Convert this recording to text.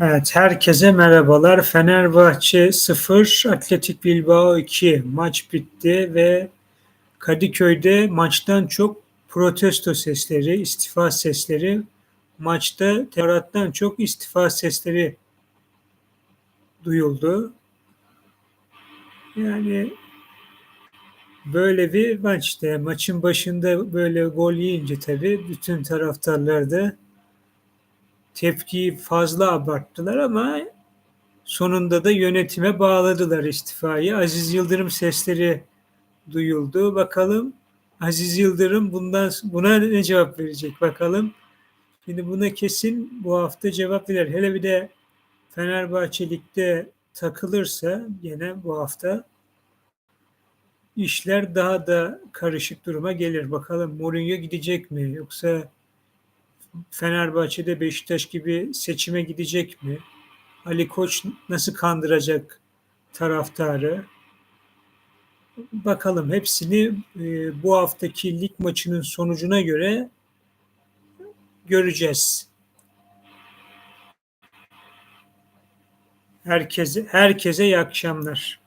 Evet, herkese merhabalar. Fenerbahçe 0, Atletik Bilbao 2 maç bitti ve Kadıköy'de maçtan çok protesto sesleri, istifa sesleri, maçta tezahürattan çok istifa sesleri duyuldu. Yani böyle bir maçta, maçın başında böyle gol yiyince tabii bütün taraftarlar da tepkiyi fazla abarttılar ama sonunda da yönetime bağladılar istifayı. Aziz Yıldırım sesleri duyuldu. Bakalım Aziz Yıldırım bundan buna ne cevap verecek bakalım. Şimdi buna kesin bu hafta cevap verir. Hele bir de Fenerbahçelikte takılırsa yine bu hafta işler daha da karışık duruma gelir. Bakalım Mourinho gidecek mi yoksa Fenerbahçe'de Beşiktaş gibi seçime gidecek mi? Ali Koç nasıl kandıracak taraftarı? Bakalım hepsini e, bu haftaki lig maçının sonucuna göre göreceğiz. Herkese herkese iyi akşamlar.